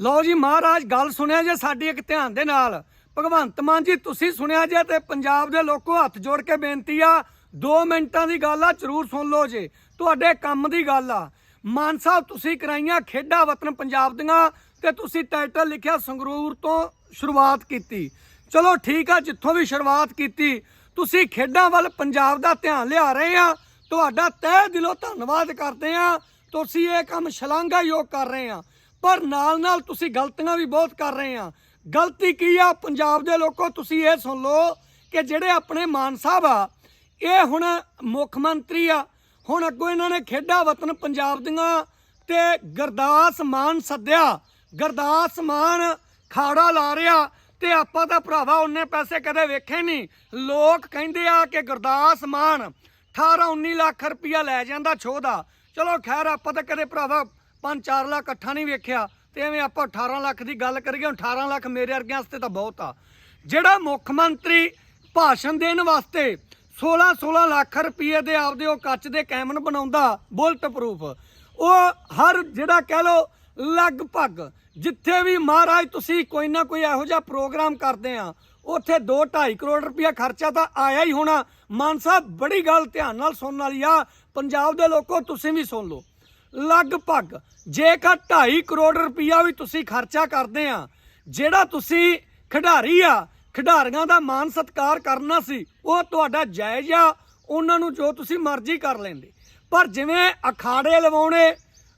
ਲਓ ਜੀ ਮਹਾਰਾਜ, ਗੱਲ ਸੁਣਿਆ ਜੇ ਸਾਡੀ ਇੱਕ ਧਿਆਨ ਦੇ ਨਾਲ। ਭਗਵੰਤ ਮਾਨ ਜੀ, ਤੁਸੀਂ ਸੁਣਿਆ ਜੇ ਤੇ ਪੰਜਾਬ ਦੇ ਲੋਕੋ ਹੱਥ ਜੋੜ ਕੇ ਬੇਨਤੀ ਆ 2 ਮਿੰਟਾਂ ਦੀ ਗੱਲ ਆ, ਜ਼ਰੂਰ ਸੁਣ ਲਓ ਜੇ। ਤੁਹਾਡੇ ਕੰਮ ਦੀ ਗੱਲ ਆ। ਮਾਨ ਸਾਹਿਬ, ਤੁਸੀਂ ਕਰਾਈਆਂ ਖੇਡਾਂ ਵਤਨ ਪੰਜਾਬ ਦੀਆਂ ਤੇ ਤੁਸੀਂ ਟਾਈਟਲ ਲਿਖਿਆ ਸੰਗਰੂਰ ਤੋਂ ਸ਼ੁਰੂਆਤ ਕੀਤੀ। ਚਲੋ ਠੀਕ ਆ, ਜਿੱਥੋਂ ਵੀ ਸ਼ੁਰੂਆਤ ਕੀਤੀ, ਤੁਸੀਂ ਖੇਡਾਂ ਵੱਲ ਪੰਜਾਬ ਦਾ ਧਿਆਨ ਲਿਆ ਰਹੇ ਆ। ਤੁਹਾਡਾ ਤਹਿ ਦਿਲੋਂ ਧੰਨਵਾਦ ਕਰਦੇ ਆ। ਤੁਸੀਂ ਇਹ ਕੰਮ ਸ਼ਲਾਘਾਯੋਗ ਕਰ ਰਹੇ ਆ। ਪਰ ਨਾਲ ਨਾਲ ਤੁਸੀਂ ਗਲਤੀਆਂ ਵੀ ਬਹੁਤ ਕਰ ਰਹੇ ਆ। ਗਲਤੀ ਕੀ ਆ? ਪੰਜਾਬ ਦੇ ਲੋਕੋ, ਤੁਸੀਂ ਇਹ ਸੁਣ ਲਓ ਕਿ ਜਿਹੜੇ ਆਪਣੇ ਮਾਨ ਸਾਹਿਬ ਆ, ਇਹ ਹੁਣ ਮੁੱਖ ਮੰਤਰੀ ਆ। ਹੁਣ ਅੱਗੋਂ ਇਹਨਾਂ ਨੇ ਖੇਡਾਂ ਵਤਨ ਪੰਜਾਬ ਦੀਆਂ ਤੇ ਗਰਦਾਸ ਮਾਨ ਸੱਦਿਆ। ਗਰਦਾਸ ਮਾਨ ਖਾੜਾ ਲਾ ਰਿਹਾ ਤੇ ਆਪਾਂ ਤਾਂ ਭਰਾਵਾ ਉਹਨੇ ਪੈਸੇ ਕਦੇ ਵੇਖੇ ਨਹੀਂ। ਲੋਕ ਕਹਿੰਦੇ ਆ ਕਿ ਗੁਰਦਾਸ ਮਾਨ 18 19 ਲੱਖ ਰੁਪਇਆ ਲੈ ਜਾਂਦਾ ਛੋਹ ਦਾ। ਚਲੋ ਖੈਰ, ਆਪਾਂ ਤਾਂ ਕਦੇ ਭਰਾਵਾ 5-4 ਲੱਖ ਇਕੱਠਾ ਨਹੀਂ ਵੇਖਿਆ ਤੇ ਐਵੇਂ ਆਪਾਂ 18 ਲੱਖ ਦੀ ਗੱਲ ਕਰੀਏ, ਹੁਣ 18 ਲੱਖ ਮੇਰੇ ਵਰਗਿਆਂ ਵਾਸਤੇ ਤਾਂ ਬਹੁਤ ਆ। ਜਿਹੜਾ ਮੁੱਖ ਮੰਤਰੀ ਭਾਸ਼ਣ ਦੇਣ ਵਾਸਤੇ 16-16 ਲੱਖ ਰੁਪਏ ਦੇ ਆਪਦੇ ਉਹ ਕੱਚ ਦੇ ਕੈਮਨ ਬਣਾਉਂਦਾ ਬੁਲਟ ਪ੍ਰੂਫ ਉਹ ਹਰ ਜਿਹੜਾ ਕਹਿ ਲੋ ਲਗਭਗ ਜਿੱਥੇ ਵੀ ਮਹਾਰਾਜ ਤੁਸੀਂ ਕੋਈ ਨਾ ਕੋਈ ਇਹੋ ਜਿਹਾ ਪ੍ਰੋਗਰਾਮ ਕਰਦੇ ਆ, ਉੱਥੇ 2.5 ਕਰੋੜ ਰੁਪਇਆ ਖਰਚਾ ਤਾਂ ਆਇਆ ਹੀ ਹੋਣਾ। ਮਾਨ ਸਾਹਿਬ, ਬੜੀ ਗੱਲ ਧਿਆਨ ਨਾਲ ਸੁਣਨ ਵਾਲੀ ਆ, ਪੰਜਾਬ ਦੇ ਲੋਕੋ ਤੁਸੀਂ ਵੀ ਸੁਣ ਲਓ। ਲਗਭਗ ਜੇਕਰ 2.5 ਕਰੋੜ ਰੁਪਇਆ ਵੀ ਤੁਸੀਂ ਖਰਚਾ ਕਰਦੇ ਆ, ਜਿਹੜਾ ਤੁਸੀਂ ਖਿਡਾਰੀ ਆ, ਖਿਡਾਰੀਆਂ ਦਾ ਮਾਨ ਸਤਿਕਾਰ ਕਰਨਾ ਸੀ, ਉਹ ਤੁਹਾਡਾ ਜਾਇਜ਼ ਆ, ਉਹਨਾਂ ਨੂੰ ਜੋ ਤੁਸੀਂ ਮਰਜ਼ੀ ਕਰ ਲੈਂਦੇ। ਪਰ ਜਿਵੇਂ ਅਖਾੜੇ ਲਵਾਉਣੇ,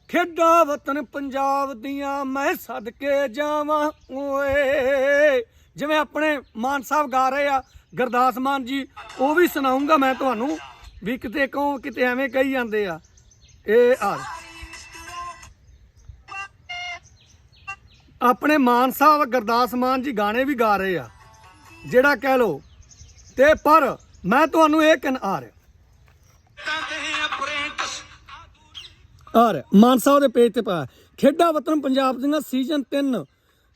ਖੇਡਾਂ ਵਤਨ ਪੰਜਾਬ ਦੀਆਂ ਮੈਂ ਸਦਕੇ ਜਾਵਾਂ, ਓਏ। ਜਿਵੇਂ ਆਪਣੇ ਮਾਨ ਸਾਹਿਬ ਗਾ ਰਹੇ ਆ, ਗੁਰਦਾਸ ਮਾਨ ਜੀ, ਉਹ ਵੀ ਸੁਣਾਉਂਗਾ ਮੈਂ ਤੁਹਾਨੂੰ, ਵੀ ਕਿਤੇ ਕਹੋ, ਕਿਤੇ ਐਵੇਂ ਕਹੀ ਜਾਂਦੇ ਆ। ਇਹ ਆ। ਆਪਣੇ ਮਾਨ ਸਾਹਿਬ, ਗੁਰਦਾਸ ਮਾਨ ਜੀ ਗਾਣੇ ਵੀ ਗਾ ਰਹੇ ਆ। ਜਿਹੜਾ ਕਹਿ ਲੋ ਤੇ ਪਰ ਮੈਂ ਤੁਹਾਨੂੰ ਇਹ ਕਹਿਣ ਆ ਰਿਹਾ। ਆ ਰਿਹਾ, ਮਾਨ ਸਾਹਿਬ ਦੇ ਪੇਜ ਤੇ ਪਾਇਆ। ਖੇਡਾਂ ਵਤਨ ਪੰਜਾਬ ਦੀਆਂ ਸੀਜ਼ਨ 3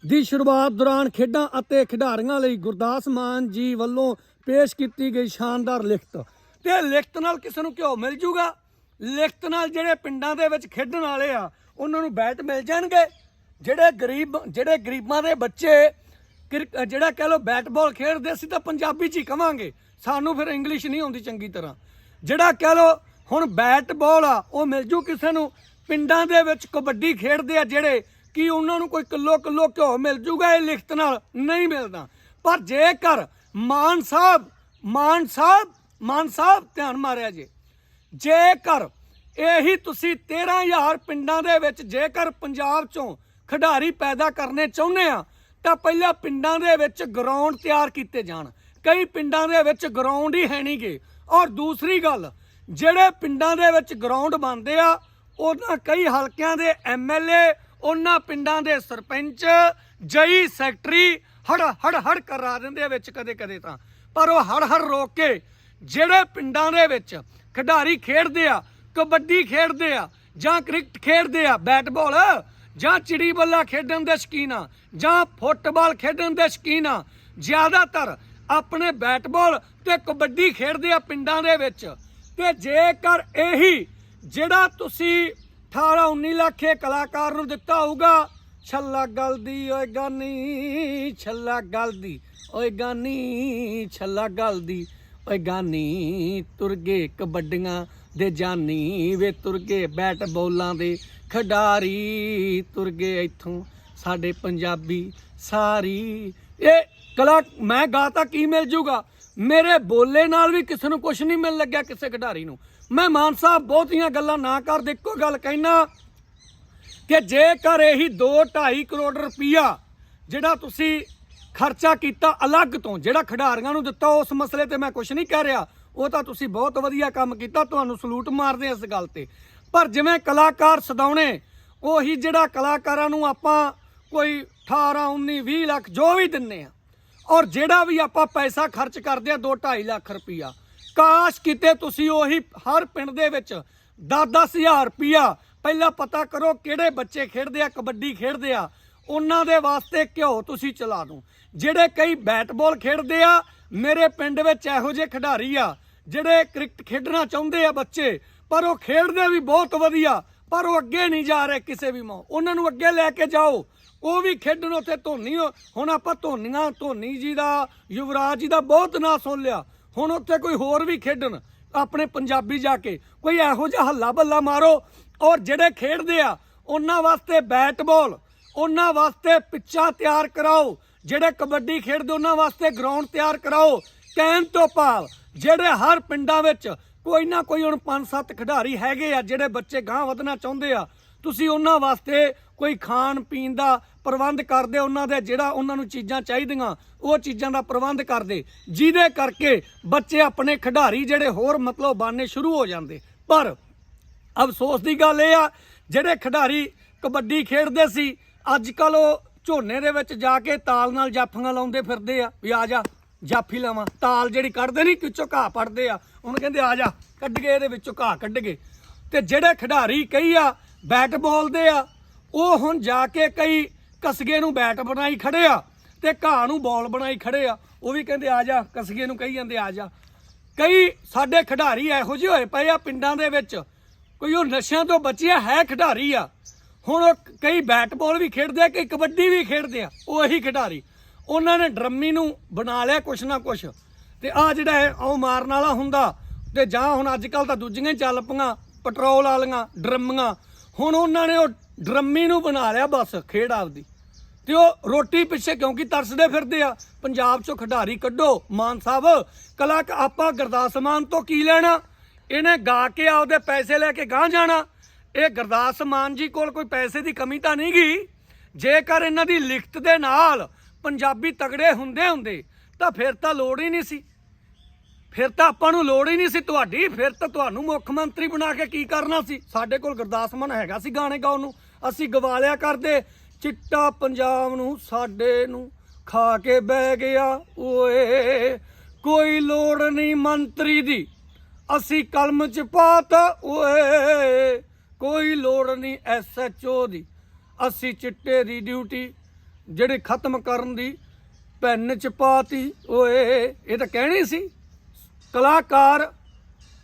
ਦੀ ਸ਼ੁਰੂਆਤ ਦੌਰਾਨ ਖੇਡਾਂ ਅਤੇ ਖਿਡਾਰੀਆਂ ਲਈ ਗੁਰਦਾਸ ਮਾਨ ਜੀ ਵੱਲੋਂ ਪੇਸ਼ ਕੀਤੀ ਗਈ ਸ਼ਾਨਦਾਰ ਲਿਖਤ। ਤੇ ਲਿਖਤ ਨਾਲ ਕਿਸੇ ਨੂੰ ਘਿਓ ਮਿਲ ਜੂਗਾ? ਲਿਖਤ ਨਾਲ ਜਿਹੜੇ ਪਿੰਡਾਂ ਦੇ ਵਿੱਚ ਖੇਡਣ ਵਾਲੇ ਆ, ਉਹਨਾਂ ਨੂੰ ਬੈਟ ਮਿਲ ਜਾਣਗੇ? ਜਿਹੜੇ ਗਰੀਬ, ਜਿਹੜੇ ਗਰੀਬਾਂ ਦੇ ਬੱਚੇ ਕ੍ਰਿਕ- ਜਿਹੜਾ ਕਹਿ ਲੋ ਬੈਟਬਾਲ ਖੇਡਦੇ ਸੀ ਤਾਂ ਪੰਜਾਬੀ ਚ ਹੀ ਕਵਾਂਗੇ। ਸਾਨੂੰ ਫਿਰ ਇੰਗਲਿਸ਼ ਨਹੀਂ ਆਉਂਦੀ ਚੰਗੀ ਤਰ੍ਹਾਂ। ਜਿਹੜਾ ਕਹਿ ਲੋ ਹੁਣ ਬੈਟਬਾਲ ਆ, ਉਹ ਮਿਲ ਜੂ ਕਿਸੇ ਨੂੰ। ਪਿੰਡਾਂ ਦੇ ਵਿੱਚ ਕਬੱਡੀ ਖੇਡਦੇ ਆ ਜਿਹੜੇ, ਕਿ ਉਹਨਾਂ ਨੂੰ ਕੋਈ ਕਿਲੋ ਕਿਲੋ ਘਿਓ ਮਿਲ ਜੂਗਾ ਇਹ ਲਿਖਤ ਨਾਲ? ਨਹੀਂ ਮਿਲਦਾ। ਪਰ ਜੇਕਰ ਮਾਨ ਸਾਹਿਬ ਮਾਨ ਸਾਹਿਬ ਮਾਨ ਸਾਹਿਬ ਧਿਆਨ ਮਾਰਿਆ ਜੇ। ਜੇਕਰ ਇਹੀ ਤੁਸੀਂ 13000 ਪਿੰਡਾਂ ਦੇ ਵਿੱਚ ਜੇਕਰ ਪੰਜਾਬ ਚੋਂ ਖਿਡਾਰੀ ਪੈਦਾ ਕਰਨੇ ਚਾਹੁੰਦੇ ਆ, ਤਾਂ ਪਹਿਲਾਂ ਪਿੰਡਾਂ ਦੇ ਵਿੱਚ ਗਰਾਊਂਡ ਤਿਆਰ ਕੀਤੇ ਜਾਣ। ਕਈ ਪਿੰਡਾਂ ਦੇ ਵਿੱਚ ਗਰਾਊਂਡ ਹੀ ਹੈ ਨਹੀਂਗੇ ਔਰ ਦੂਸਰੀ ਗੱਲ, ਜਿਹੜੇ ਪਿੰਡਾਂ ਦੇ ਵਿੱਚ ਗਰਾਊਂਡ ਬਣਦੇ ਆ, ਉਹਨਾਂ ਕਈ ਹਲਕਿਆਂ ਦੇ ਐਮਐਲਏ ਉਹਨਾਂ ਪਿੰਡਾਂ ਦੇ ਸਰਪੰਚ, ਜਈ ਸੈਕਟਰੀ ਹੜ ਹੜ ਹੜ ਕਰਾ ਦਿੰਦੇ ਵਿੱਚ ਕਦੇ ਕਦੇ ਤਾਂ। ਪਰ ਉਹ ਹੜ ਹੜ ਰੋਕ ਕੇ ਜਿਹੜੇ ਪਿੰਡਾਂ ਦੇ ਵਿੱਚ ਖਿਡਾਰੀ ਖੇਡਦੇ ਆ, ਕਬੱਡੀ ਖੇਡਦੇ ਆ ਜਾਂ ਕ੍ਰਿਕਟ ਖੇਡਦੇ ਆ, ਬੈਟਬਾਲ ਜਾਂ ਚਿੜੀ ਬੱਲਾ ਖੇਡਣ ਦੇ ਸ਼ਕੀਨ ਆ, ਜਾਂ ਫੁੱਟਬਾਲ ਖੇਡਣ ਦੇ ਸ਼ਕੀਨ ਆ, ਜ਼ਿਆਦਾਤਰ ਆਪਣੇ ਬੈਟਬਾਲ ਤੇ ਕਬੱਡੀ ਖੇਡਦੇ ਆ ਪਿੰਡਾਂ ਦੇ ਵਿੱਚ। ਤੇ ਜੇਕਰ ਇਹੀ ਜਿਹੜਾ ਤੁਸੀਂ 18 19 ਲੱਖ ਇਹ ਕਲਾਕਾਰ ਨੂੰ ਦਿੱਤਾ ਹੋਊਗਾ, ਛੱਲਾ ਗਲਦੀ ਓਏ ਗਾਨੀ, ਛੱਲਾ ਗਲਦੀ ਓਏ ਗਾਨੀ, ਛੱਲਾ ਗਲਦੀ ਓਏ ਗਾਨੀ, ਤੁਰ ਗਏ ਕਬੱਡੀਆਂ ਦੇ ਜਾਨੀ ਵੇ, ਤੁਰ ਗਏ ਬੈਟ ਬੋਲਾਂ ਦੇ ਖਿਡਾਰੀ ਤੁਰ ਗਏ ਇੱਥੋਂ, ਸਾਡੇ ਪੰਜਾਬੀ ਸਾਰੀ। ਇਹ ਕਲਾ, ਮੈਂ ਗਾਤਾ ਕੀ ਮਿਲ ਜੂਗਾ? ਮੇਰੇ ਬੋਲੇ ਨਾਲ ਵੀ ਕਿਸੇ ਨੂੰ ਕੁਝ ਨਹੀਂ ਮਿਲ ਲੱਗਿਆ ਕਿਸੇ ਖਿਡਾਰੀ ਨੂੰ। ਮੈਂ ਮਾਨ ਸਾਹਿਬ ਬਹੁਤੀਆਂ ਗੱਲਾਂ ਨਾ ਕਰ ਦੇ ਇੱਕੋ ਗੱਲ ਕਹਿਣਾ ਕਿ ਜੇਕਰ ਇਹੀ 2.5 ਕਰੋੜ ਰੁਪਈਆ ਜਿਹੜਾ ਤੁਸੀਂ ਖਰਚਾ ਕੀਤਾ ਅਲੱਗ ਤੋਂ, ਜਿਹੜਾ ਖਿਡਾਰੀਆਂ ਨੂੰ ਦਿੱਤਾ ਉਸ ਮਸਲੇ ਤੇ ਮੈਂ ਕੁਝ ਨਹੀਂ ਕਹਿ ਰਿਹਾ, ਉਹ ਤਾਂ ਤੁਸੀਂ ਬਹੁਤ ਵਧੀਆ ਕੰਮ ਕੀਤਾ, ਤੁਹਾਨੂੰ ਸਲੂਟ ਮਾਰਦੇ ਇਸ ਗੱਲ ਤੇ। ਪਰ ਜਿਵੇਂ ਕਲਾਕਾਰ ਸਦਾਉਣੇ, ਉਹੀ ਜਿਹੜਾ ਕਲਾਕਾਰਾਂ ਨੂੰ ਆਪਾਂ ਕੋਈ 18 19 20 ਲੱਖ ਜੋ ਵੀ ਦਿੰਨੇ ਆ, ਔਰ ਜਿਹੜਾ ਵੀ ਆਪਾਂ ਪੈਸਾ ਖਰਚ ਕਰਦੇ ਆ 2.5 ਲੱਖ ਰੁਪਈਆ, ਕਾਸ਼ ਕਿਤੇ ਤੁਸੀਂ ਉਹੀ ਹਰ ਪਿੰਡ ਦੇ ਵਿੱਚ 10-10000 ਰੁਪਈਆ ਪਹਿਲਾਂ ਪਤਾ ਕਰੋ ਕਿਹੜੇ ਬੱਚੇ ਖੇਡਦੇ ਆ, ਕਬੱਡੀ ਖੇਡਦੇ ਆ, ਉਹਨਾਂ ਦੇ ਵਾਸਤੇ ਘਿਓ ਤੁਸੀਂ ਚਲਾ ਦੋ ਜਿਹੜੇ ਕਈ ਬੈਟਬਾਲ ਖੇਡਦੇ ਆ, ਮੇਰੇ ਪਿੰਡ ਵਿੱਚ ਇਹੋ ਜਿਹੇ ਖਿਡਾਰੀ ਆ, ਜਿਹੜੇ ਕ੍ਰਿਕਟ ਖੇਡਣਾ ਚਾਹੁੰਦੇ ਆ ਬੱਚੇ ਪਰ ਉਹ ਖੇਡਦੇ ਵੀ ਬਹੁਤ ਵਧੀਆ, ਪਰ ਉਹ ਅੱਗੇ ਨਹੀਂ ਜਾ ਰਹੇ ਕਿਸੇ ਵੀ ਮੌ ਉਹਨਾਂ ਨੂੰ ਅੱਗੇ ਲੈ ਕੇ ਜਾਓ। ਉਹ ਵੀ ਖੇਡਣ ਉੱਥੇ ਧੋਨੀ ਹੁਣ ਆਪਾਂ ਧੋਨੀਆਂ, ਧੋਨੀ ਜੀ ਦਾ, ਯੁਵਰਾਜ ਜੀ ਦਾ ਬਹੁਤ ਨਾਂ ਸੁਣ ਲਿਆ। ਹੁਣ ਉੱਥੇ ਕੋਈ ਹੋਰ ਵੀ ਖੇਡਣ, ਆਪਣੇ ਪੰਜਾਬੀ ਜਾ ਕੇ। ਕੋਈ ਇਹੋ ਜਿਹਾ ਹੱਲਾ ਬੱਲਾ ਮਾਰੋ। ਔਰ ਜਿਹੜੇ ਖੇਡਦੇ ਆ, ਉਹਨਾਂ ਵਾਸਤੇ ਬੈਟ ਬਾਲ, ਉਹਨਾਂ ਵਾਸਤੇ ਪਿੱਚਾ ਤਿਆਰ ਕਰਾਓ। ਜਿਹੜੇ ਕਬੱਡੀ ਖੇਡਦੇ, ਉਹਨਾਂ ਵਾਸਤੇ ਗਰਾਊਂਡ ਤਿਆਰ ਕਰਾਓ। ਕਹਿਣ ਤੋਂ ਭਾਵ ਜਿਹੜੇ ਹਰ ਪਿੰਡਾਂ ਵਿੱਚ ਕੋਈ ਨਾ ਕੋਈ ਹੁਣ 5-7 ਖਿਡਾਰੀ ਹੈਗੇ ਆ ਜਿਹੜੇ ਬੱਚੇ ਗਾਂ ਵਧਣਾ ਚਾਹੁੰਦੇ ਆ। ਤੁਸੀਂ ਉਹਨਾਂ ਵਾਸਤੇ ਕੋਈ ਖਾਣ ਪੀਣ ਦਾ ਪ੍ਰਬੰਧ ਕਰਦੇ, ਉਹਨਾਂ ਦੇ ਜਿਹੜਾ ਉਹਨਾਂ ਨੂੰ ਚੀਜ਼ਾਂ ਚਾਹੀਦੀਆਂ, ਉਹ ਚੀਜ਼ਾਂ ਦਾ ਪ੍ਰਬੰਧ ਕਰਦੇ। ਜਿਹਦੇ ਕਰਕੇ ਬੱਚੇ ਆਪਣੇ ਖਿਡਾਰੀ ਜਿਹੜੇ ਹੋਰ ਮਤਲਬ ਬਣਨੇ ਸ਼ੁਰੂ ਹੋ ਜਾਂਦੇ। ਪਰ ਅਫਸੋਸ ਦੀ ਗੱਲ ਇਹ ਆ, ਜਿਹੜੇ ਖਿਡਾਰੀ ਕਬੱਡੀ ਖੇਡਦੇ ਸੀ, ਅੱਜ ਕੱਲ ਉਹ ਝੋਨੇ ਦੇ ਵਿੱਚ ਜਾ ਕੇ ਤਾਲ ਨਾਲ ਜਾਫੀਆਂ ਲਾਉਂਦੇ ਫਿਰਦੇ ਆ, ਵੀ ਆ ਜਾ। ਜਾਫੀ ਲਾਵਾਂ। ਤਾਲ ਜਿਹੜੀ ਕੱਢਦੇ ਨਹੀਂ ਵਿੱਚੋਂ ਘਾਹ ਪੜਦੇ ਆ। ਉਹਨੂੰ ਕਹਿੰਦੇ, ਆ ਜਾ, ਕੱਢ ਗਏ, ਇਹਦੇ ਵਿੱਚੋਂ ਘਾਹ ਕੱਢ ਗਏ। ਤੇ ਜਿਹੜੇ ਖਿਡਾਰੀ ਕਈ ਆ, ਬੈਟ ਬੋਲਦੇ ਆ, ਉਹ ਹੁਣ ਜਾ ਕੇ ਕਈ ਕਸਗੇ ਨੂੰ ਬੈਟ ਬਣਾਈ ਖੜੇ ਆ ਤੇ ਘਾਹ ਨੂੰ ਬਾਲ ਬਣਾਈ ਖੜੇ ਆ। ਉਹ ਵੀ ਕਹਿੰਦੇ, ਆ ਜਾ, ਕਸਗੇ ਨੂੰ ਕਹੀ ਜਾਂਦੇ, ਆ ਜਾ। ਕਈ ਸਾਡੇ ਖਿਡਾਰੀ ਇਹੋ ਜਿਹੇ ਹੋਏ ਪਏ ਆ ਪਿੰਡਾਂ ਦੇ ਵਿੱਚ। ਕੋਈ ਉਹ ਨਸ਼ਿਆਂ ਤੋਂ ਬਚਿਆ ਹੈ ਖਿਡਾਰੀ ਆ। ਹੁਣ ਉਹ ਕਈ ਬੈਟ ਬਾਲ ਵੀ ਖੇਡਦੇ ਆ ਕਈ ਕਬੱਡੀ ਵੀ ਖੇਡਦੇ ਆ। ਉਹ ਇਹੀ ਖਿਡਾਰੀ। ਉਹਨਾਂ ਨੇ ਡਰਮੀ ਨੂੰ ਬਣਾ ਲਿਆ ਕੁਛ ਨਾ ਕੁਛ। ਤੇ ਆ ਜਿਹੜਾ ਹੈ ਉਹ ਮਾਰਨ ਵਾਲਾ ਹੁੰਦਾ, ਤੇ ਜਾਂ ਹੁਣ ਅੱਜ ਕੱਲ ਤਾਂ ਦੂਜੀਆਂ ਹੀ ਚੱਲ ਪਈਆਂ, ਪੈਟਰੋਲ ਵਾਲੀਆਂ, ਡਰਮੀਆਂ। ਹੁਣ ਉਹਨਾਂ ਨੇ ਉਹ ਡਰਮੀ ਨੂੰ ਬਣਾ ਲਿਆ ਬਸ, ਖੇਡ ਆਪਦੀ। ਤੇ ਉਹ ਰੋਟੀ ਪਿੱਛੇ ਕਿਉਂਕਿ ਤਰਸਦੇ ਫਿਰਦੇ ਆ, ਪੰਜਾਬ ਚੋਂ ਖਿਡਾਰੀ ਕੱਢੋ, ਮਾਨ ਸਾਹਿਬ, ਕਲਾਕ ਆਪਾਂ ਗੁਰਦਾਸ ਮਾਨ ਤੋਂ ਕੀ ਲੈਣਾ? ਇਹਨੇ ਗਾ ਕੇ ਆਪਦੇ ਪੈਸੇ ਲੈ ਕੇ ਗਾਂ ਜਾਣਾ। ਇਹ ਗੁਰਦਾਸ ਮਾਨ ਜੀ ਕੋਲ ਕੋਈ ਪੈਸੇ ਦੀ ਕਮੀ ਤਾਂ ਨਹੀਂ ਗਈ ਜੇਕਰ ਇਹਨਾਂ ਦੀ ਲਿਖਤ ਦੇ ਨਾਲ ਪੰਜਾਬੀ ਤਗੜੇ ਹੁੰਦੇ ਹੁੰਦੇ ਤਾਂ ਫਿਰ ਤਾਂ ਲੋੜ ਹੀ ਨਹੀਂ ਸੀ। ਫਿਰ ਤਾਂ ਆਪਾਂ ਨੂੰ ਲੋੜ ਹੀ ਨਹੀਂ ਸੀ ਤੁਹਾਡੀ। ਫਿਰ ਤਾਂ ਤੁਹਾਨੂੰ ਮੁੱਖ ਮੰਤਰੀ ਬਣਾ ਕੇ ਕੀ ਕਰਨਾ ਸੀ? ਸਾਡੇ ਕੋਲ ਗੁਰਦਾਸ ਮਾਨ ਹੈਗਾ ਸੀ ਗਾਣੇ ਗਾਉਣ ਨੂੰ। ਅਸੀਂ ਗਵਾਲਿਆ ਕਰਦੇ। ਚਿੱਟਾ ਪੰਜਾਬ ਨੂੰ ਸਾਡੇ ਨੂੰ ਖਾ ਕੇ ਬਹਿ ਗਿਆ ਓਏ। ਕੋਈ ਲੋੜ ਨਹੀਂ ਮੰਤਰੀ ਦੀ। ਅਸੀਂ ਕਲਮ ਚ ਪਾਤਾ ਓਏ। ਕੋਈ ਲੋੜ ਨਹੀਂ ਐਸਐਚਓ ਦੀ। ਅਸੀਂ ਚਿੱਟੇ ਦੀ ਡਿਊਟੀ ਜਿਹੜੀ ਖਤਮ ਕਰਨ ਦੀ ਪੈਨ ਚ ਪਾਤੀ, ਓਏ, ਇਹ ਤਾਂ ਕਹਿਣੀ ਸੀ। ਕਲਾਕਾਰ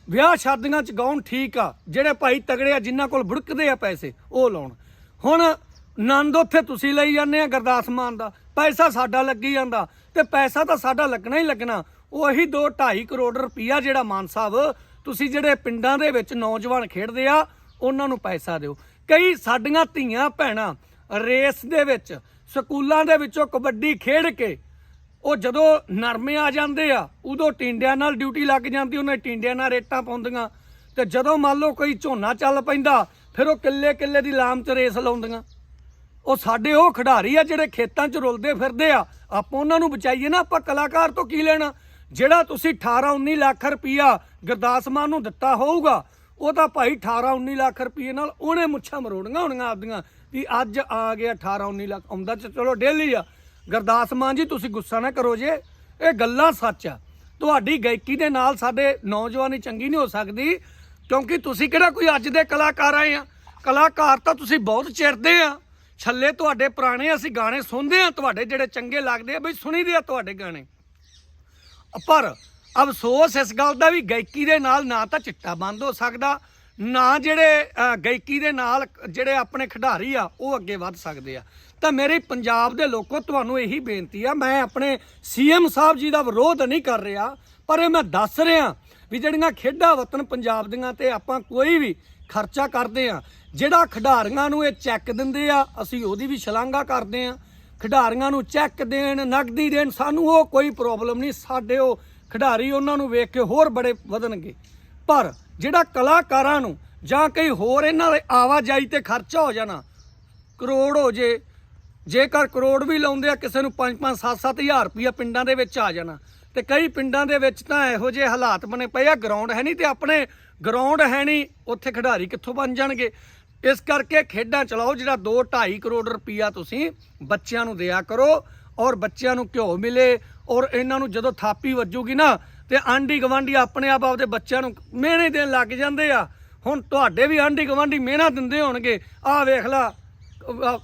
ਵਿਆਹ ਸ਼ਾਦੀਆਂ ਚ ਗਾਉਣ ਠੀਕ ਆ, ਜਿਹੜੇ ਭਾਈ ਤਗੜੇ ਆ, ਜਿਨ੍ਹਾਂ ਕੋਲ ਬੁੜਕਦੇ ਆ ਪੈਸੇ, ਉਹ ਲਾਉਣ। ਹੁਣ ਨੰਦ ਉੱਥੇ ਤੁਸੀਂ ਲਈ ਜਾਂਦੇ ਆ ਗੁਰਦਾਸ ਮਾਨ ਦਾ। ਪੈਸਾ ਸਾਡਾ ਲੱਗੀ ਜਾਂਦਾ ਤੇ ਪੈਸਾ ਤਾਂ ਸਾਡਾ ਲੱਗਣਾ ਹੀ ਲੱਗਣਾ। ਉਹੀ 2 2.5 ਕਰੋੜ ਰੁਪਈਆ ਜਿਹੜਾ ਮਾਨ ਸਾਹਿਬ, ਤੁਸੀਂ ਜਿਹੜੇ ਪਿੰਡਾਂ ਦੇ ਵਿੱਚ ਨੌਜਵਾਨ ਖੇਡਦੇ ਆ, ਉਹਨਾਂ ਨੂੰ ਪੈਸਾ ਦਿਓ। ਕਈ ਸਾਡੀਆਂ ਧੀਆਂ ਭੈਣਾਂ ਰੇਸ ਦੇ ਵਿੱਚ ਸਕੂਲਾਂ ਦੇ ਵਿੱਚੋਂ ਕਬੱਡੀ ਖੇਡ ਕੇ ਉਹ ਜਦੋਂ ਨਰਮੇ ਆ ਜਾਂਦੇ ਆ, ਉਦੋਂ ਟਿੰਡਿਆਂ ਨਾਲ ਡਿਊਟੀ ਲੱਗ ਜਾਂਦੀ, ਉਹਨੇ ਟਿੰਡਿਆਂ ਨਾਲ ਰੇਟਾਂ ਪਾਉਂਦੀਆਂ। ਤੇ ਜਦੋਂ ਮੰਨ ਲਓ ਕੋਈ ਝੋਨਾ ਚੱਲ ਪੈਂਦਾ, ਫਿਰ ਉਹ ਕਿੱਲੇ ਕਿੱਲੇ ਦੀ ਲਾਮ ਚ ਰੇਸ ਲਾਉਂਦੀਆਂ। ਉਹ ਸਾਡੇ ਉਹ ਖਿਡਾਰੀ ਆ ਜਿਹੜੇ ਖੇਤਾਂ 'ਚ ਰੁਲਦੇ ਫਿਰਦੇ ਆ, ਆਪਾਂ ਉਹਨਾਂ ਨੂੰ ਬਚਾਈਏ ਨਾ, ਆਪਾਂ ਕਲਾਕਾਰ ਤੋਂ ਕੀ ਲੈਣਾ? ਜਿਹੜਾ ਤੁਸੀਂ 18 19 ਲੱਖ ਰੁਪਈਆ ਗੁਰਦਾਸ ਮਾਨ ਨੂੰ ਦਿੱਤਾ ਹੋਊਗਾ, ਉਹ ਤਾਂ ਭਾਈ 18 19 ਲੱਖ ਰੁਪਏ ਨਾਲ ਉਹਨੇ ਮੁੱਛਾਂ ਮਰੋੜੀਆਂ ਹੋਣੀਆਂ ਆਪਦੀਆਂ। ਵੀ ਅੱਜ ਆ ਗਿਆ 18 19 ਲੱਖ, ਆਉਂਦਾ ਤੇ ਚਲੋ ਡੇਲੀ ਆ। ਗੁਰਦਾਸ ਮਾਨ ਜੀ, ਤੁਸੀਂ ਗੁੱਸਾ ਨਾ ਕਰੋ ਜੇ। ਇਹ ਗੱਲਾਂ ਸੱਚ ਆ। ਤੁਹਾਡੀ ਗਾਇਕੀ ਦੇ ਨਾਲ ਸਾਡੇ ਨੌਜਵਾਨੀ ਚੰਗੀ ਨਹੀਂ ਹੋ ਸਕਦੀ, ਕਿਉਂਕਿ ਤੁਸੀਂ ਕਿਹੜਾ ਕੋਈ ਅੱਜ ਦੇ ਕਲਾਕਾਰ ਆਏ ਆ? ਕਲਾਕਾਰ ਤਾਂ ਤੁਸੀਂ ਬਹੁਤ ਚਿਰਦੇ ਆ। ਛੱਲੇ ਤੁਹਾਡੇ ਪੁਰਾਣੇ, ਅਸੀਂ ਗਾਣੇ ਸੁਣਦੇ ਆ। ਤੁਹਾਡੇ ਜਿਹੜੇ ਚੰਗੇ ਲੱਗਦੇ ਆ, ਬਈ ਸੁਣੀਦੇ ਆ ਤੁਹਾਡੇ ਗਾਣੇ। ਪਰ ਅਫਸੋਸ ਇਸ ਗੱਲ ਦਾ ਵੀ ਗਾਇਕੀ ਦੇ ਨਾਲ ਨਾ ਤਾਂ ਚਿੱਟਾ ਬੰਦ ਹੋ ਸਕਦਾ ਨਾ ਜਿਹੜੇ ਗਾਇਕੀ ਦੇ ਨਾਲ ਜਿਹੜੇ ਆਪਣੇ ਖਿਡਾਰੀ ਆ, ਉਹ ਅੱਗੇ ਵੱਧ ਸਕਦੇ ਆ। ਤਾਂ ਮੇਰੇ ਪੰਜਾਬ ਦੇ ਲੋਕੋ, ਤੁਹਾਨੂੰ ਇਹੀ ਬੇਨਤੀ ਆ, ਮੈਂ ਆਪਣੇ ਸੀਐਮ ਸਾਹਿਬ ਜੀ ਦਾ ਵਿਰੋਧ ਨਹੀਂ ਕਰ ਰਿਹਾ, ਪਰ ਇਹ ਮੈਂ ਦੱਸ ਰਿਹਾ ਵੀ ਜਿਹੜੀਆਂ ਖੇਡਾਂ ਵਤਨ ਪੰਜਾਬ ਦੀਆਂ ਤੇ ਆਪਾਂ ਕੋਈ ਵੀ ਖਰਚਾ ਕਰਦੇ ਆ, ਜਿਹੜਾ ਖਿਡਾਰੀਆਂ ਨੂੰ ਇਹ ਚੈੱਕ ਦਿੰਦੇ ਆ, ਅਸੀਂ ਉਹਦੀ ਵੀ ਸ਼ਲਾਘਾ ਕਰਦੇ ਆ। ਖਿਡਾਰੀਆਂ ਨੂੰ ਚੈੱਕ ਦੇਣ, ਨਗਦੀ ਦੇਣ, ਸਾਨੂੰ ਉਹ ਕੋਈ ਪ੍ਰੋਬਲਮ ਨਹੀਂ, ਸਾਡੇ ਉਹ ਖਿਡਾਰੀ ਉਹਨਾਂ ਨੂੰ ਵੇਖ ਕੇ ਹੋਰ ਬੜੇ ਵਧਣਗੇ। ਪਰ ਜਿਹੜਾ ਕਲਾਕਾਰਾਂ ਨੂੰ ਜਾਂ ਕਈ ਹੋਰ ਇਹਨਾਂ ਦੇ ਆਵਾਜਾਈ ਤੇ ਖਰਚਾ ਹੋ ਜਾਣਾ, ਕਰੋੜ ਹੋ ਜੇ, ਜੇਕਰ ਕਰੋੜ ਵੀ ਲਾਉਂਦੇ ਆ, ਕਿਸੇ ਨੂੰ 5-5 7-7 ਹਜ਼ਾਰ ਰੁਪਇਆ ਪਿੰਡਾਂ ਦੇ ਵਿੱਚ ਆ ਜਾਣਾ। ਤੇ ਕਈ ਪਿੰਡਾਂ ਦੇ ਵਿੱਚ ਤਾਂ ਇਹੋ ਜਿਹੇ ਹਾਲਾਤ ਬਣੇ ਪਏ ਆ ਗਰਾਊਂਡ ਹੈ ਨਹੀਂ ਤੇ ਆਪਣੇ ਗਰਾਊਂਡ ਹੈ ਨਹੀਂ, ਉੱਥੇ ਖਿਡਾਰੀ ਕਿੱਥੋਂ ਬਣ ਜਾਣਗੇ? ਇਸ ਕਰਕੇ ਖੇਡਾਂ ਚਲਾਓ ਜਿਹੜਾ 2-2.5 ਕਰੋੜ ਰੁਪਇਆ ਤੁਸੀਂ ਬੱਚਿਆਂ ਨੂੰ ਦਿਆ ਕਰੋ ਔਰ ਬੱਚਿਆਂ ਨੂੰ ਘਿਓ ਮਿਲੇ ਔਰ ਇਹਨਾਂ ਨੂੰ ਜਦੋਂ ਥਾਪੀ ਵੱਜੂਗੀ ਨਾ ਤੇ ਆਂਢੀ ਗਵਾਂਢੀ ਆਪਣੇ ਆਪ ਆਪਦੇ ਬੱਚਿਆਂ ਨੂੰ ਮਿਹਣੇ ਦੇਣ ਲੱਗ ਜਾਂਦੇ ਆ। ਹੁਣ ਤੁਹਾਡੇ ਵੀ ਆਂਢੀ ਗਵਾਂਢੀ ਮਿਹਣਾ ਦਿੰਦੇ ਹੋਣਗੇ। ਆਹ ਵੇਖ ਲਾ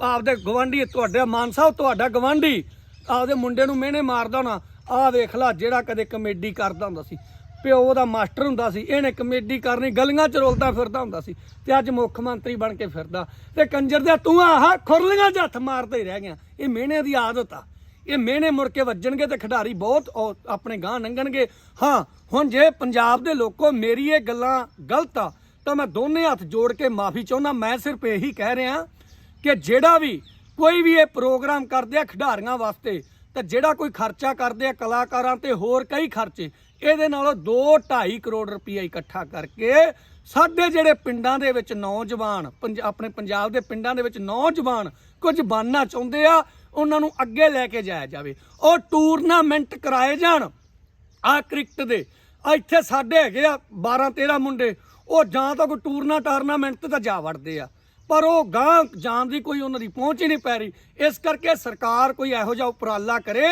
ਆਪਦੇ ਗਵਾਂਢੀ ਤੁਹਾਡੇ ਮਾਨ ਸਾਹਿਬ, ਤੁਹਾਡਾ ਗਵਾਂਢੀ ਆਪਦੇ ਮੁੰਡੇ ਨੂੰ ਮਿਹਣੇ ਮਾਰਦਾ ਹੋਣਾ। ਆਹ ਵੇਖ ਲਾ, ਜਿਹੜਾ ਕਦੇ ਕਮੇਡੀ ਕਰਦਾ ਹੁੰਦਾ ਸੀ। ਪਿਓ ਦਾ ਮਾਸਟਰ ਹੁੰਦਾ ਸੀ, ਇਹਨੇ ਕਮੇਡੀ ਕਰਨੀ, ਗਲੀਆਂ 'ਚ ਰੋਲਦਾ ਫਿਰਦਾ ਹੁੰਦਾ ਸੀ। ਤੇ ਅੱਜ ਮੁੱਖ ਮੰਤਰੀ ਬਣ ਕੇ ਫਿਰਦਾ। ਤੇ ਕੰਜਰ ਦਾ ਤੂੰ ਆਹ ਖੁਰਲੀਆਂ 'ਚ ਹੱਥ ਮਾਰਦੇ ਰਹਿ ਗਿਆ। ਇਹ ਮਿਹਣੇ ਦੀ ਆਦਤ ਆ। ਇਹ ਮਿਹਣੇ ਮੁੜ ਕੇ ਵੱਜਣਗੇ ਤੇ ਖਿਡਾਰੀ ਬਹੁਤ ਉਹ ਆਪਣੇ ਗਾਂ ਲੰਘਣਗੇ ਹਾਂ, ਹੁਣ ਜੇ ਪੰਜਾਬ ਦੇ ਲੋਕੋ ਮੇਰੀ ਇਹ ਗੱਲਾਂ ਗਲਤ ਆ, ਤਾਂ ਮੈਂ ਦੋਨੇ ਹੱਥ ਜੋੜ ਕੇ ਮਾਫੀ ਚਾਹੁੰਦਾ। ਮੈਂ ਸਿਰਫ ਇਹੀ ਕਹਿ ਰਿਹਾ ਕਿ ਜਿਹੜਾ ਵੀ ਕੋਈ ਵੀ ਇਹ ਪ੍ਰੋਗਰਾਮ ਕਰਦੇ ਆ ਖਿਡਾਰੀਆਂ ਵਾਸਤੇ, ਤਾਂ ਜਿਹੜਾ ਕੋਈ ਖਰਚਾ ਕਰਦੇ ਆ ਕਲਾਕਾਰਾਂ ਤੇ ਹੋਰ ਕਈ ਖਰਚੇ, ਇਹਦੇ ਨਾਲੋਂ 2.5 ਕਰੋੜ ਰੁਪਈਆ ਇਕੱਠਾ ਕਰਕੇ ਸਾਡੇ ਜਿਹੜੇ ਪਿੰਡਾਂ ਦੇ ਵਿੱਚ ਨੌਜਵਾਨ, ਪੰਜ- ਆਪਣੇ ਪੰਜਾਬ ਦੇ ਪਿੰਡਾਂ ਦੇ ਵਿੱਚ ਨੌਜਵਾਨ ਕੁਝ ਬਣਨਾ ਚਾਹੁੰਦੇ ਆ ਉਹਨਾਂ ਨੂੰ ਅੱਗੇ ਲੈ ਕੇ ਜਾਇਆ ਜਾਵੇ। ਉਹ ਟੂਰਨਾਮੈਂਟ ਕਰਾਏ ਜਾਣ ਆ ਕ੍ਰਿਕਟ ਦੇ। ਇੱਥੇ ਸਾਡੇ ਹੈਗੇ ਆ 12 13 ਮੁੰਡੇ। ਉਹ ਜਾਂ ਤਾਂ ਕੋਈ ਟੂਰਨਾ ਟਾਰਨਾਮੈਂਟ ਤੇ ਤਾਂ ਜਾ ਵੜਦੇ ਆ। ਪਰ ਉਹ ਗਾਂ ਜਾਣ ਦੀ ਕੋਈ ਉਹਨਾਂ ਦੀ ਪਹੁੰਚ ਹੀ ਨਹੀਂ ਪੈ ਰਹੀ। ਇਸ ਕਰਕੇ ਸਰਕਾਰ ਕੋਈ ਇਹੋ ਜਿਹਾ ਉਪਰਾਲਾ ਕਰੇ,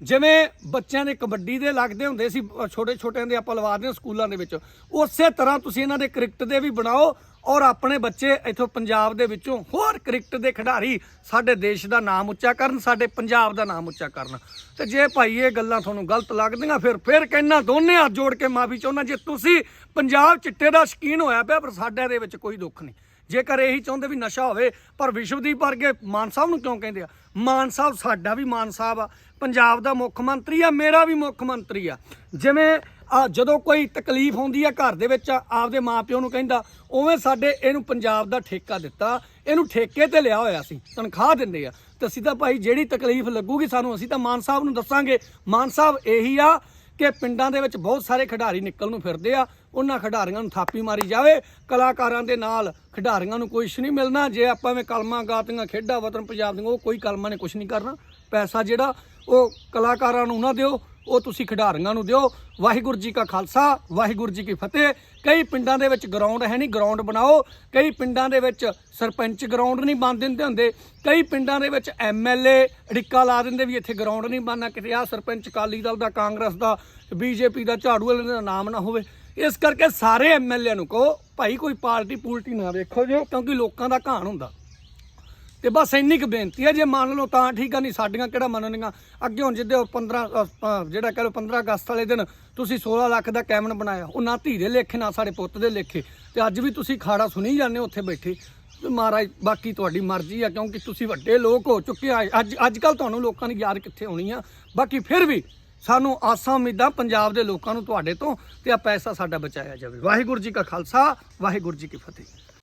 ਜਿਵੇਂ ਬੱਚਿਆਂ ਦੇ ਕਬੱਡੀ ਦੇ ਲੱਗਦੇ ਹੁੰਦੇ ਸੀ ਛੋਟੇ ਛੋਟਿਆਂ ਦੇ ਆਪਾਂ ਲਵਾ ਦਿੰਦੇ ਸਕੂਲਾਂ ਦੇ ਵਿੱਚ। ਉਸੇ ਤਰ੍ਹਾਂ ਤੁਸੀਂ ਇਹਨਾਂ ਦੇ ਕ੍ਰਿਕਟ ਦੇ ਵੀ ਬਣਾਓ ਔਰ ਆਪਣੇ ਬੱਚੇ ਇੱਥੋਂ ਪੰਜਾਬ ਦੇ ਵਿੱਚੋਂ ਹੋਰ ਕ੍ਰਿਕਟ ਦੇ ਖਿਡਾਰੀ ਸਾਡੇ ਦੇਸ਼ ਦਾ ਨਾਮ ਉੱਚਾ ਕਰਨ, ਸਾਡੇ ਪੰਜਾਬ ਦਾ ਨਾਮ ਉੱਚਾ ਕਰਨ। ਤੇ ਜੇ ਭਾਈ ਇਹ ਗੱਲਾਂ ਤੁਹਾਨੂੰ ਗਲਤ ਲੱਗਦੀਆਂ, ਫਿਰ ਫਿਰ ਕਹਿਣਾ ਦੋਨੇ ਹੱਥ ਜੋੜ ਕੇ ਮਾਫੀ ਚਾਹੁੰਦਾ, ਜੇ ਤੁਸੀਂ ਪੰਜਾਬ ਚਿੱਟੇ ਦਾ ਸ਼ਕੀਨ ਹੋਇਆ ਪਿਆ, ਪਰ ਸਾਡੇ ਦੇ ਵਿੱਚ ਕੋਈ ਦੁੱਖ ਨਹੀਂ। ਜੇਕਰ ਇਹੀ ਚਾਹੁੰਦੇ ਵੀ ਨਸ਼ਾ ਹੋਵੇ, ਪਰ ਵਿਸ਼ਵਦੀਪ ਵਰਗੇ ਮਾਨ ਸਾਹਿਬ ਨੂੰ ਕਿਉਂ ਕਹਿੰਦੇ ਆ? ਮਾਨ ਸਾਹਿਬ ਸਾਡਾ ਵੀ ਮਾਨ ਸਾਹਿਬ ਆ, ਪੰਜਾਬ ਦਾ ਮੁੱਖ ਮੰਤਰੀ ਆ, ਮੇਰਾ ਵੀ ਮੁੱਖ ਮੰਤਰੀ ਆ। ਜਿਵੇਂ ਆ ਜਦੋਂ ਕੋਈ ਤਕਲੀਫ ਹੁੰਦੀ ਆ ਘਰ ਦੇ ਵਿੱਚ, ਆਪਦੇ ਮਾਪਿਓ ਨੂੰ ਕਹਿੰਦਾ, ਉਵੇਂ ਸਾਡੇ ਇਹਨੂੰ ਪੰਜਾਬ ਦਾ ਠੇਕਾ ਦਿੱਤਾ, ਇਹਨੂੰ ਠੇਕੇ ਤੇ ਲਿਆ ਹੋਇਆ ਸੀ, ਤਨਖਾਹ ਦਿੰਦੇ ਆ। ਤੇ ਅਸੀਂ ਤਾਂ ਭਾਈ ਜਿਹੜੀ ਤਕਲੀਫ ਲੱਗੂਗੀ ਸਾਨੂੰ, ਅਸੀਂ ਤਾਂ ਮਾਨ ਸਾਹਿਬ ਨੂੰ ਦੱਸਾਂਗੇ। ਮਾਨ ਸਾਹਿਬ ਇਹੀ ਆ ਕਿ ਪਿੰਡਾਂ ਦੇ ਵਿੱਚ ਬਹੁਤ ਸਾਰੇ ਖਿਡਾਰੀ ਨਿਕਲ ਨੂੰ ਫਿਰਦੇ ਆ, ਉਹਨਾਂ ਖਿਡਾਰੀਆਂ ਨੂੰ ਥਾਪੀ ਮਾਰੀ ਜਾਵੇ, ਕਲਾਕਾਰਾਂ ਦੇ ਨਾਲ ਖਿਡਾਰੀਆਂ ਨੂੰ ਕੁਝ ਨਹੀਂ ਮਿਲਣਾ, ਜੇ ਆਪਾਂ ਐਵੇਂ ਕਲਮਾਂ ਗਾਤੀਆਂ ਖੇਡਾਂ ਵਤਨ ਪੰਜਾਬ ਦੀਆਂ, ਉਹ ਕੋਈ ਕਲਮਾਂ ਨੇ ਕੁਝ ਨਹੀਂ ਕਰਨਾ। ਪੈਸਾ ਜਿਹੜਾ, ਉਹ ਕਲਾਕਾਰਾਂ ਨੂੰ ਨਾ ਦਿਓ ਉਹ ਤੁਸੀਂ ਖਿਡਾਰੀਆਂ ਨੂੰ ਦਿਓ। ਵਾਹਿਗੁਰੂ ਜੀ ਕਾ ਖਾਲਸਾ, ਵਾਹਿਗੁਰੂ ਜੀ ਕੀ ਫਤਿਹ। ਕਈ ਪਿੰਡਾਂ ਦੇ ਵਿੱਚ ਗਰਾਊਂਡ ਹੈ ਨਹੀਂ ਗਰਾਊਂਡ ਬਣਾਓ। ਕਈ ਪਿੰਡਾਂ ਦੇ ਵਿੱਚ ਸਰਪੰਚ ਗਰਾਊਂਡ ਨਹੀਂ ਬਣ ਦਿੰਦੇ ਹੁੰਦੇ। ਕਈ ਪਿੰਡਾਂ ਦੇ ਵਿੱਚ ਐਮਐਲਏ ਅੜਿੱਕਾ ਲਾ ਦਿੰਦੇ ਵੀ ਇੱਥੇ ਗਰਾਊਂਡ ਨਹੀਂ ਬਣਨਾ। ਕਿਤੇ ਆ ਸਰਪੰਚ ਅਕਾਲੀ ਦਲ ਦਾ, ਕਾਂਗਰਸ ਦਾ ਬੀਜੇਪੀ ਦਾ, ਝਾੜੂ ਵਾਲੇ ਦਾ ਨਾਮ ਨਾ ਹੋਵੇ। ਇਸ ਕਰਕੇ ਸਾਰੇ ਐਮਐਲਏ ਨੂੰ ਕਹੋ, ਭਾਈ ਕੋਈ ਪਾਰਟੀ ਪੂਲਟੀ ਨਾ ਵੇਖੋ ਜੋ, ਕਿਉਂਕਿ ਲੋਕਾਂ ਦਾ ਘਾਣ ਹੁੰਦਾ। ਤੇ ਬਸ ਇੰਨੀ ਕੁ ਬੇਨਤੀ ਹੈ ਜੇ ਮੰਨ ਲਓ ਤਾਂ ਠੀਕ ਆ ਨਹੀਂ ਸਾਡੀਆਂ ਕਿਹੜਾ ਮੰਨਣੀਆਂ? ਅੱਗੇ ਹੁਣ ਜਿੱਦੇ ਉਹ 15 ਅ, ਜਿਹੜਾ ਕਹ ਲਓ 15 ਅਗਸਤ ਵਾਲੇ ਦਿਨ ਤੁਸੀਂ 16 ਲੱਖ ਦਾ ਕੈਮਨ ਬਣਾਇਆ ਉਹ ਨਾ ਧੀ ਦੇ ਲੇਖੇ ਨਾ ਸਾਡੇ ਪੁੱਤ ਦੇ ਲੇਖੇ। ਤੇ ਅੱਜ ਵੀ ਤੁਸੀਂ ਖਾੜਾ ਸੁਣੀ ਜਾਂਦੇ ਹੋ ਉੱਥੇ ਬੈਠੇ। ਮਹਾਰਾਜ ਬਾਕੀ ਤੁਹਾਡੀ ਮਰਜ਼ੀ ਆ ਕਿਉਂਕਿ ਤੁਸੀਂ ਵੱਡੇ ਲੋਕ ਹੋ ਚੁੱਕੇ ਆ। ਅੱਜ ਅੱਜ ਕੱਲ ਤੁਹਾਨੂੰ ਲੋਕਾਂ ਦੀ ਯਾਦ ਕਿੱਥੇ ਹੋਣੀ ਆ? ਬਾਕੀ ਫਿਰ ਵੀ ਸਾਨੂੰ ਆਸਾਂ ਉਮੀਦਾਂ ਪੰਜਾਬ ਦੇ ਲੋਕਾਂ ਨੂੰ ਤੁਹਾਡੇ ਤੋਂ ਤੇ ਆ ਪੈਸਾ ਸਾਡਾ ਬਚਾਇਆ ਜਾਵੇ। ਵਾਹਿਗੁਰੂ ਜੀ ਕਾ ਖਾਲਸਾ ਵਾਹਿਗੁਰੂ ਜੀ ਕੀ ਫਤਿਹ।